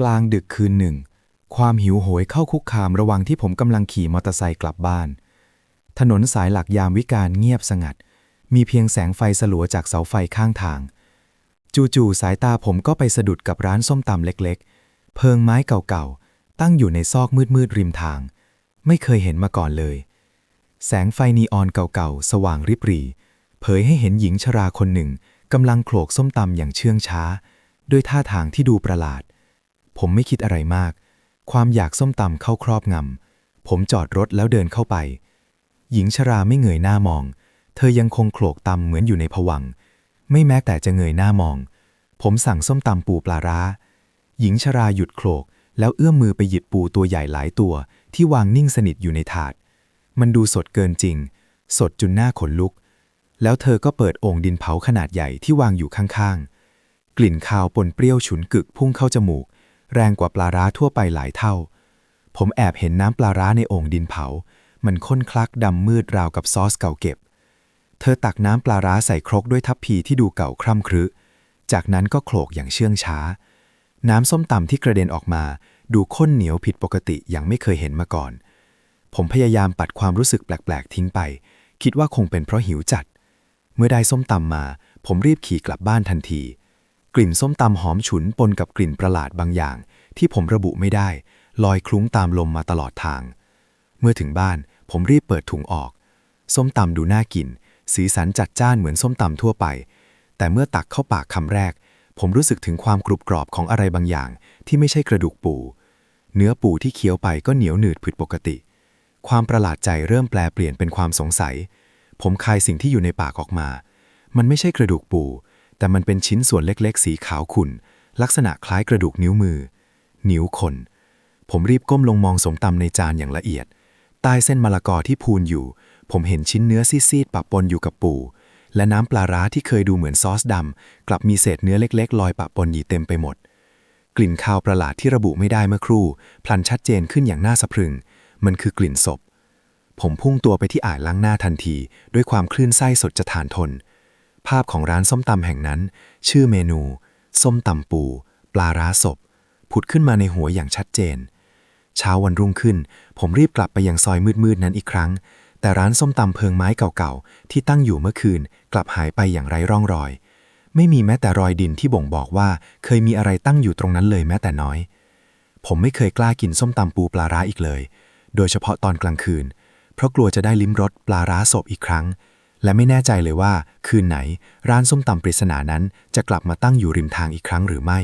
กลางดึกคืนหนึ่ง ความหิวโหยเข้าคุกคามระหว่างที่ผมกำลังขี่มอเตอร์ไซค์กลับบ้าน ถนนสายหลักยามวิการเงียบสงัด มีเพียงแสงไฟสลัวจากเสาไฟข้างทาง จู่ๆสายตาผมก็ไปสะดุดกับร้านส้มตำเล็กๆ เพิงไม้เก่าๆ ตั้งอยู่ในซอกมืดๆริมทาง ไม่เคยเห็นมาก่อนเลย แสงไฟนีออนเก่าๆ สว่างริบหรี่ เผยให้เห็นหญิงชราคนหนึ่งกำลังโขลกส้มตำอย่างเชื่องช้า ด้วยท่าทางที่ดูประหลาด ผมไม่คิดอะไรมาก ความอยากส้มตำเข้าครอบงำ ผมจอดรถแล้วเดินเข้าไป หญิงชราไม่เงยหน้ามอง เธอยังคงโขลกตำเหมือนอยู่ในผวัง ไม่แม้แต่จะเงยหน้ามอง ผมสั่งส้มตำปูปลาร้า หญิงชราหยุดโขลก แล้วเอื้อมมือไปหยิบปูตัวใหญ่หลายตัว ที่วางนิ่งสนิทอยู่ในถาด มันดูสดเกินจริง สดจนหน้าขนลุก แล้วเธอก็เปิดโอ่งดินเผาขนาดใหญ่ที่วางอยู่ข้างๆ กลิ่นคาวปนเปรี้ยวฉุนกึกพุ่งเข้าจมูก แรงกว่าปลาร้าทั่วไปหลายเท่า ผมแอบเห็นน้ำปลาร้าในโอ่งดินเผา มันข้นคลักดำมืดราวกับซอสเก่าเก็บ เธอตักน้ำปลาร้าใส่ครกด้วยทัพพีที่ดูเก่าคร่ำครึ จากนั้นก็โขลกอย่างเชื่องช้า น้ำส้มตำที่กระเด็นออกมา ดูข้นเหนียวผิดปกติอย่างไม่เคยเห็นมาก่อน ผมพยายามปัดความรู้สึกแปลกๆ ทิ้งไป คิดว่าคงเป็นเพราะหิวจัด เมื่อได้ส้มตำมา ผมรีบขี่กลับบ้านทันที กลิ่นส้มตำหอมฉุนปนกับกลิ่นประหลาดบางอย่าง ที่ผมระบุไม่ได้ ลอยคลุ้งตามลมมาตลอดทาง เมื่อถึงบ้าน ผมรีบเปิดถุงออก ส้มตำดูน่ากิน สีสันจัดจ้านเหมือนส้มตำทั่วไป แต่เมื่อตักเข้าปากคำแรก ผมรู้สึกถึงความกรุบกรอบของอะไรบางอย่าง ที่ไม่ใช่กระดูกปู เนื้อปูที่เคี้ยวไปก็เหนียวหนืดผิดปกติ ความประหลาดใจเริ่มแปลเปลี่ยนเป็นความสงสัย ผมคายสิ่งที่อยู่ในปากออกมา มันไม่ใช่กระดูกปู แต่มันเป็นชิ้นส่วนเล็กๆ สีขาวขุ่น ลักษณะคล้ายกระดูกนิ้วมือ นิ้วคน ผมรีบก้มลงมองสมตำในจานอย่างละเอียด ใต้เส้นมะละกอที่พูนอยู่ ผมเห็นชิ้นเนื้อซีดๆปะปนอยู่กับปู และน้ำปลาร้าที่เคยดูเหมือนซอสดำ กลับมีเศษเนื้อเล็กๆ ลอยปะปนอยู่เต็มไปหมด กลิ่นคาวประหลาดที่ระบุไม่ได้เมื่อครู่ พลันชัดเจนขึ้นอย่างน่าสะพรึง มันคือกลิ่นศพ ผมพุ่งตัวไปที่อ่างล้างหน้าทันที ด้วยความคลื่นไส้สดจะทานทน ภาพของร้านส้มตำแห่งนั้น ชื่อเมนู ส้มตำปู ปลาร้าศพ ผุดขึ้นมาในหัวอย่างชัดเจน เช้าวันรุ่งขึ้น ผมรีบกลับไปยังซอยมืดๆนั้นอีกครั้ง แต่ร้านส้มตำเพิงไม้เก่าๆ ที่ตั้งอยู่เมื่อคืน กลับหายไปอย่างไร้ร่องรอย ไม่มีแม้แต่รอยดินที่บ่งบอกว่า เคยมีอะไรตั้งอยู่ตรงนั้นเลยแม้แต่น้อย ผมไม่เคยกล้ากินส้มตำปูปลาร้าอีกเลย โดยเฉพาะตอนกลางคืน เพราะกลัวจะได้ลิ้มรสปลาร้าศพอีกครั้ง และไม่แน่ใจเลยว่า คืนไหนร้านส้มตำปริศนานั้นจะกลับมาตั้งอยู่ริมทางอีกครั้งหรือไม่